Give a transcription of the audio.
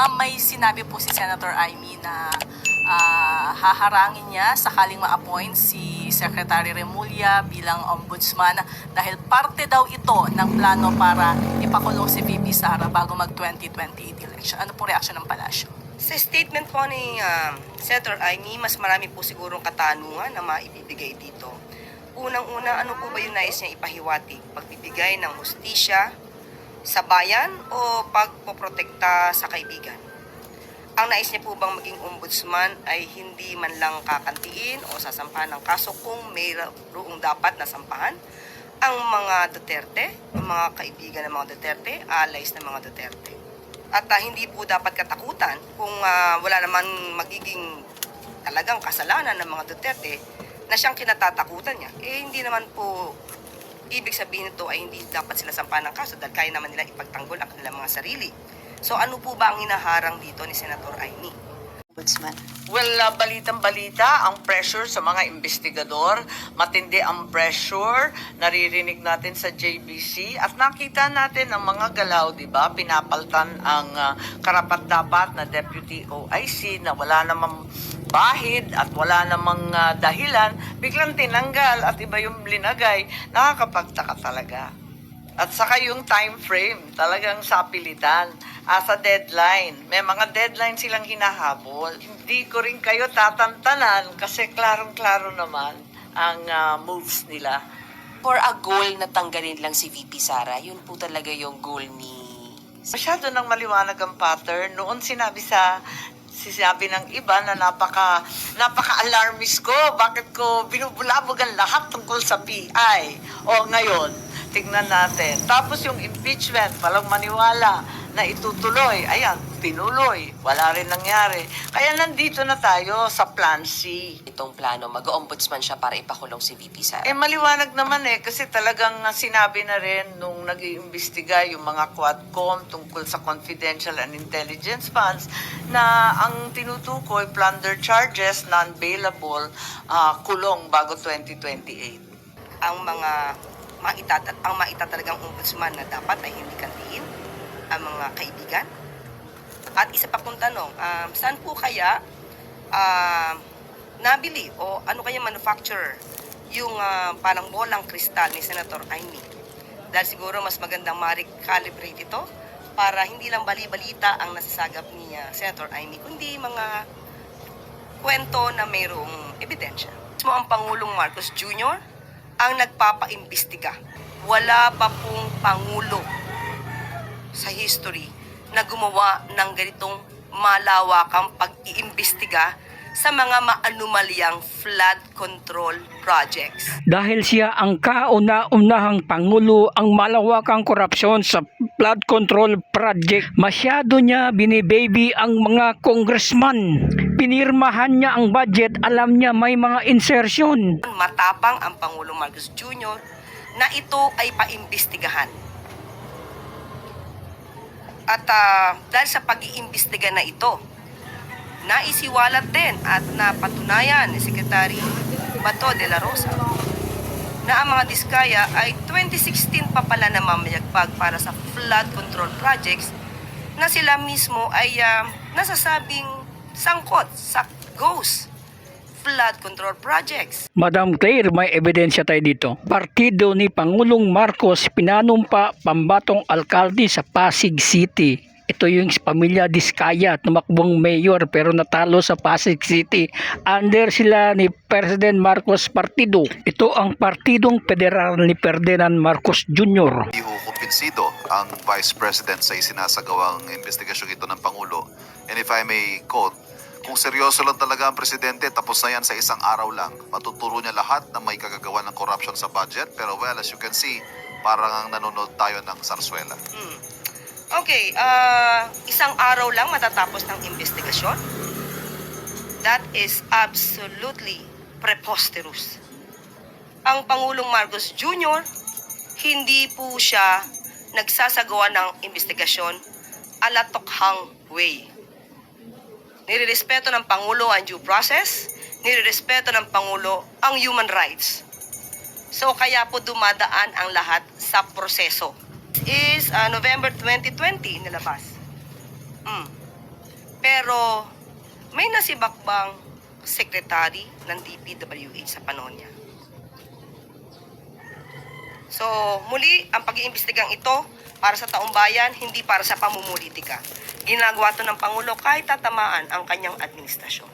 Ma'am, may sinabi po si Senator Amy na ah, haharangin niya sakaling ma-appoint si Secretary Remulla bilang ombudsman dahil parte daw ito ng plano para ipakulong si VP Sara bago mag-2028 election. Ano po reaction ng palasyo? Sa statement po ni ah, Senator Amy, mas marami po sigurong katanungan na maibibigay dito. Unang-una, ano po ba yung nais niya ipahiwatig? Pagbibigay ng hustisya sa bayan o pagpoprotekta sa kaibigan? Ang nais niya po bang maging ombudsman ay hindi man lang kakantiin o sasampahan ng kaso kung mayroong dapat na sampahan? Ang mga Duterte, ang mga kaibigan ng mga Duterte, allies ng mga Duterte. At ah, hindi po dapat katakutan kung ah, wala naman magiging talagang kasalanan ng mga Duterte na siyang kinatatakutan niya. Eh hindi naman po ibig sabihin nito ay hindi dapat sila sampahan ng kaso dahil kaya naman nila ipagtanggol ang kanilang mga sarili. So ano po ba ang hinaharang dito ni Senator Aimee? Ombudsman. Well, uh, balitang-balita, ang pressure sa mga investigador, matindi ang pressure, naririnig natin sa JBC, at nakita natin ang mga galaw, di ba? Pinapaltan ang uh, karapat-dapat na Deputy OIC na wala namang bahid at wala namang uh, dahilan, biglang tinanggal at iba yung linagay, nakakapagtaka talaga. At saka yung time frame, talagang sapilitan. As a deadline. May mga deadline silang hinahabol. Hindi ko rin kayo tatantanan kasi klarong-klaro naman ang ah, moves nila. For a goal na tanggalin lang si VP Sara, yun po talaga yung goal ni... Masyado nang maliwanag ang pattern. Noon sinabi sa sinabi ng iba na napaka napaka-alarmist ko. Bakit ko binubulabog ang lahat tungkol sa PI? O ngayon, tignan natin. Tapos yung impeachment, palang maniwala na itutuloy. Ayan, tinuloy. Wala rin nangyari. Kaya nandito na tayo sa Plan C. Itong plano, mag-ombudsman siya para ipakulong si VP Sara. Eh maliwanag naman eh kasi talagang uh, sinabi na rin nung nag-iimbestiga yung mga Quadcom tungkol sa confidential and intelligence funds na ang tinutukoy plunder charges non-bailable ah, kulong bago 2028. Ang mga maitat ang maitatalagang ombudsman na dapat ay hindi kantiin ang mga kaibigan. At isa pa pong tanong, um, saan po kaya um, nabili o ano kaya manufacturer yung ah, parang bolang kristal ni Senator Amy? Dahil siguro mas magandang ma-recalibrate ito para hindi lang bali-balita ang nasasagap ni ah, Senator Amy, kundi mga kwento na mayroong ebidensya. Mismo ang Pangulong Marcos Jr. ang nagpapaimbestiga. Wala pa pong Pangulo sa history na gumawa ng ganitong malawakang pag-iimbestiga sa mga maanumalyang flood control projects. dahil siya ang kauna-unahang pangulo ang malawakang korupsyon sa flood control project. Masyado niya binibaby ang mga congressman. Pinirmahan niya ang budget, alam niya may mga insertion. Matapang ang Pangulong Marcos Jr. na ito ay paimbestigahan. At ah, dahil sa pag-iimbestiga na ito, naisiwalat din at napatunayan ni Secretary Bato de la Rosa na ang mga diskaya ay 2016 pa pala na mamayagpag para sa flood control projects na sila mismo ay ah, nasasabing sangkot sa ghost flood control projects. Madam Claire, may ebidensya tayo dito. Partido ni Pangulong Marcos pinanumpa pambatong alkalde sa Pasig City. Ito yung pamilya Diskaya, tumakbong mayor pero natalo sa Pasig City. Under sila ni President Marcos Partido. Ito ang partidong federal ni Ferdinand Marcos Jr. Hindi ho kumpinsido ang Vice President sa isinasagawang investigasyon ito ng Pangulo. And if I may quote, kung seryoso lang talaga ang Presidente, tapos na yan sa isang araw lang. Matuturo niya lahat na may kagagawa ng corruption sa budget. Pero well, as you can see, parang ang nanonood tayo ng sarswela. Hmm. Okay, ah, isang araw lang matatapos ng investigasyon. That is absolutely preposterous. Ang Pangulong Marcos Jr., hindi po siya nagsasagawa ng investigasyon alatokhang way. Nirerespeto ng Pangulo ang due process, nirerespeto ng Pangulo ang human rights. So kaya po dumadaan ang lahat sa proseso. Is uh, November 2020 nilabas. Mm. Pero may nasibakbang secretary ng DPWH sa panahon niya. So, muli, ang pag-iimbestigang ito para sa taong bayan, hindi para sa pamumulitika. Ginagawa to ng Pangulo kahit tatamaan ang kanyang administrasyon.